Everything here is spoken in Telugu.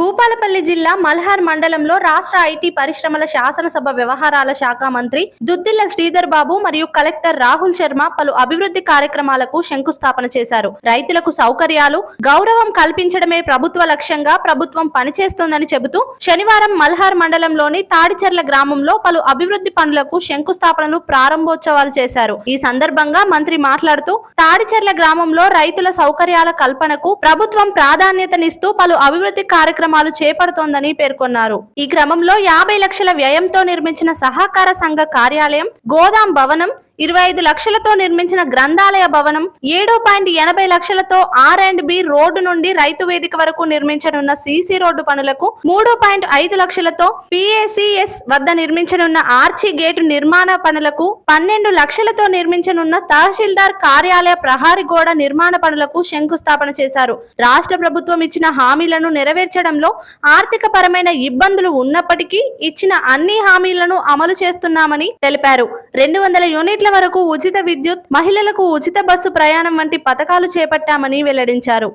భూపాలపల్లి జిల్లా మల్హార్ మండలంలో రాష్ట్ర ఐటీ పరిశ్రమల శాసనసభ వ్యవహారాల శాఖ మంత్రి దుద్దిల్ల శ్రీధర్ బాబు మరియు కలెక్టర్ రాహుల్ శర్మ పలు అభివృద్ధి కార్యక్రమాలకు శంకుస్థాపన చేశారు. రైతులకు సౌకర్యాలు గౌరవం కల్పించడమే ప్రభుత్వ లక్ష్యంగా ప్రభుత్వం పనిచేస్తోందని చెబుతూ శనివారం మల్హార్ మండలంలోని తాడిచెర్ల గ్రామంలో పలు అభివృద్ధి పనులకు శంకుస్థాపనలు ప్రారంభోత్సవాలు చేశారు. ఈ సందర్భంగా మంత్రి మాట్లాడుతూ తాడిచెర్ల గ్రామంలో రైతుల సౌకర్యాల కల్పనకు ప్రభుత్వం ప్రాధాన్యతనిస్తూ పలు అభివృద్ధి కార్యక్రమాలు చేపడుతోందని పేర్కొన్నారు. ఈ క్రమంలో యాభై లక్షల వ్యయంతో నిర్మించిన సహకార సంఘ కార్యాలయం గోదాం భవనం ఇరవై ఐదు లక్షలతో నిర్మించిన గ్రంథాలయ భవనం ఏడు పాయింట్ ఎనభై లక్షలతో ఆర్ అండ్ బి రోడ్డు నుండి రైతు వేదిక వరకు నిర్మించనున్న సీసీ రోడ్డు పనులకు మూడు పాయింట్ ఐదు లక్షలతో పిఏసిఎస్ వద్ద నిర్మించనున్న ఆర్చి గేటు నిర్మాణ పనులకు పన్నెండు లక్షలతో నిర్మించనున్న తహసీల్దార్ కార్యాలయ ప్రహారీ గోడ నిర్మాణ పనులకు శంకుస్థాపన చేశారు. రాష్ట్ర ప్రభుత్వం ఇచ్చిన హామీలను నెరవేర్చడంలో ఆర్థిక పరమైన ఇబ్బందులు ఉన్నప్పటికీ ఇచ్చిన అన్ని హామీలను అమలు చేస్తున్నామని తెలిపారు. రెండు వందల యూనిట్ల వరకు ఉచిత విద్యుత్ మహిళలకు ఉచిత బస్సు ప్రయాణం వంటి పథకాలు చేపట్టామని వెల్లడించారు.